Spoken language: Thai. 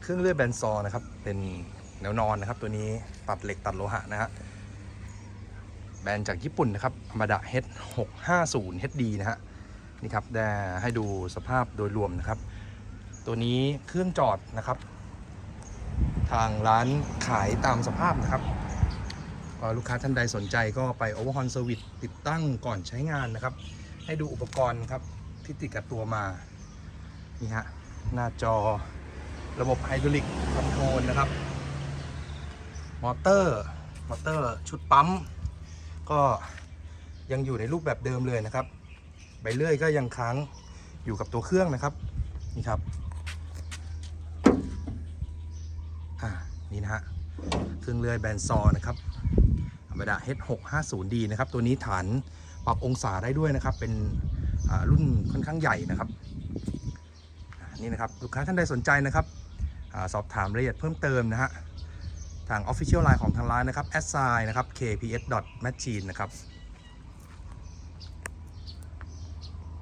เครื่องเลื่อยแบนซอนะครับ เป็นแนวนอนนะครับ ตัวนี้ตัดเหล็กตัดโลหะนะฮะแบรนด์จากญี่ปุ่นนะครับมาดะ H650 HD นะฮะนี่ครับได้ให้ดูสภาพโดยรวมนะครับ ตัวนี้เครื่องจอดนะครับ ทางร้านขายตามสภาพนะครับก็ลูกค้าท่านใดสนใจก็ไป Overhaul Service ติดตั้งก่อนใช้งานนะครับ ให้ดูอุปกรณ์ครับที่ติดกับตัวมา นี่ฮะหน้าจอ ระบบไฮดรอลิกคอนโทรลนะครับ มอเตอร์ มอเตอร์ชุดปั๊ม ก็ยังอยู่ในรูปแบบเดิมเลยนะครับ ใบเลื่อยก็ยังค้างอยู่กับตัวเครื่องนะครับ นี่ครับ อ่า นี่นะฮะ เครื่องเลื่อยแบนซอนะครับธรรมดา H650D นะครับ ตัวนี้ฐานปรับองศาได้ด้วยนะครับ เป็นอ่ารุ่นค่อนข้างใหญ่นะครับนี่นะครับ ลูกค้าท่านใดสนใจนะครับ สอบถามรายละเอียดเพิ่มเติมนะฮะทาง Official Line ของทางร้านนะครับ s i นะครับ kps machine นะครับ